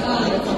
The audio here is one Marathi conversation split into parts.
God.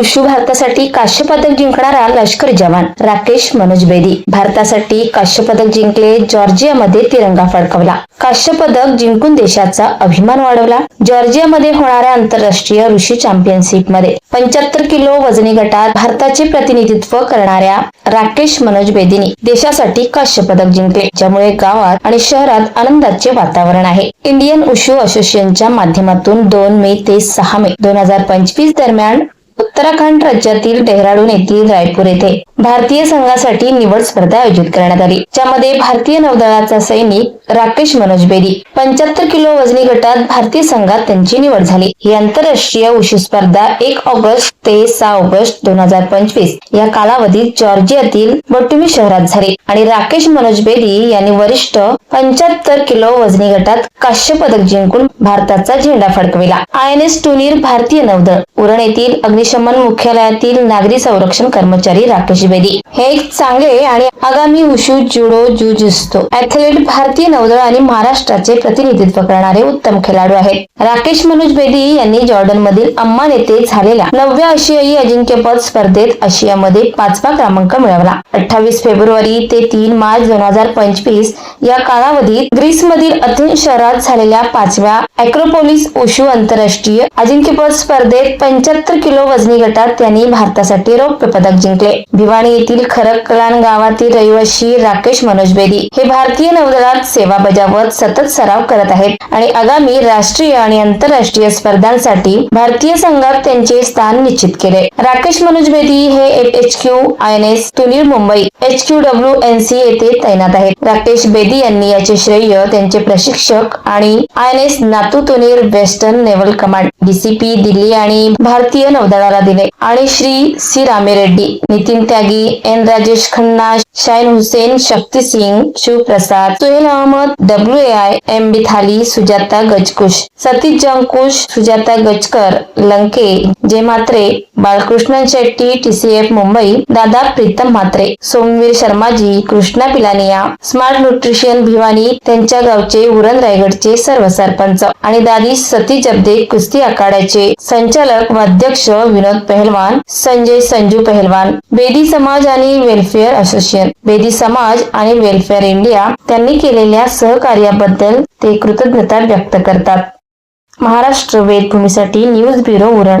उशू भारतासाठी काश्य पदक जिंकणारा लष्कर जवान राकेश मनोज बेदी. भारतासाठी काश्य पदक जिंकले जॉर्जियामध्ये तिरंगा फडकवला. काश्य पदक जिंकून देशाचा अभिमान वाढवला. जॉर्जियामध्ये होणाऱ्या आंतरराष्ट्रीय ऋषी चॅम्पियनशिपमध्ये पंच्याहत्तर किलो वजनी गटात भारताचे प्रतिनिधित्व करणाऱ्या राकेश मनोज बेदीनी देशासाठी काश्य पदक जिंकले ज्यामुळे गावात आणि शहरात आनंदाचे वातावरण आहे. इंडियन उशू असोसिएशनच्या माध्यमातून दोन मे ते सहा मे दोन हजार पंचवीस दरम्यान उत्तराखंड राज्यातील डेहराडून येथील रायपूर येथे भारतीय संघासाठी निवड स्पर्धा आयोजित करण्यात आली ज्यामध्ये भारतीय नौदलाचा सैनिक राकेश मनोज बेदी पंच्याहत्तर किलो वजनी गटात भारतीय संघात त्यांची निवड झाली. ही आंतरराष्ट्रीय उशी स्पर्धा एक ऑगस्ट ते सहा ऑगस्ट दोन हजार पंचवीस या कालावधीत जॉर्जियातील बटुमी शहरात झाली आणि राकेश मनोज बेदी यांनी वरिष्ठ पंच्याहत्तर किलो वजनी गटात काश्य पदक जिंकून भारताचा झेंडा फडकविला. आय एन एस टुनीर भारतीय नौदल उरण येथील अग्निशमन मुख्यालयातील नागरी संरक्षण कर्मचारी राकेश बेदी. हे एक चांगले आणि आगामी उशू जुडो जुजुस्तो ऍथलीट भारतीय नौदळ आणि महाराष्ट्राचे प्रतिनिधित्व करणारे उत्तम खेळाडू आहेत. राकेश मनोज बेदी यांनी जॉर्डन मधील अम्मान येथे झालेल्या नवव्या आशियाई अजिंक्यपद स्पर्धेत आशियामध्ये पाचवा क्रमांक मिळवला. अठ्ठावीस फेब्रुवारी ते तीन मार्च दोन हजार पंचवीस या कालावधीत ग्रीसमधील अथेन्स शहरात झालेल्या पाचव्या अॅक्रोपोलिस उशू आंतरराष्ट्रीय अजिंक्यपद स्पर्धेत पंच्याहत्तर किलो वजनी गटात त्यांनी भारतासाठी रौप्य पदक जिंकले. भिवाणी येथील खरकलान गावातील रहिवाशी राकेश मनोज बेदी हे भारतीय नौदलात सेवा बजावत सतत सराव करत आहेत आणि आगामी राष्ट्रीय आणि आंतरराष्ट्रीय स्पर्धांसाठी भारतीय संघात त्यांचे स्थान निश्चित केले. राकेश मनोज बेदी हे H Q I N S Tunir Mumbai H Q W N C येथे तैनात आहेत. राकेश बेदी यांनी याचे श्रेय त्यांचे प्रशिक्षक आणि आय एन एस नातू Tunir western naval command DCP Delhi आणि भारतीय नौदलाला दिले आणि Shri C Rame Reddy Nitin Tyagi, N Rajesh Khanna, Shaheen Hussain, Shakti Singh, Shivprasad, Suhel Ahmad, W A I, M B Thali, Sujata Gajkush, Satish Jankush, Sujata Gajkar, Lanke J Mhatre Balakrishnan Shetty TCF Mumbai Dada Pritam Mhatre Somvir Sharmaji Krishna Pilania smart nutrition Bhiwani त्यांच्या गावचे उरण रायगडचे सर्व सरपंच आणि दादी सती जबदे कुस्ती आखाड्याचे संचालक व अध्यक्ष विनोद पहलवान संजय संजू पहलवान बेदी समाज आणि वेलफेअर असोसिएशन बेदी समाज आणि वेलफेअर इंडिया त्यांनी केलेल्या सहकार्याबद्दल ते कृतज्ञता व्यक्त करतात. महाराष्ट्र वेदभूमीसाठी न्यूज ब्युरो उरण.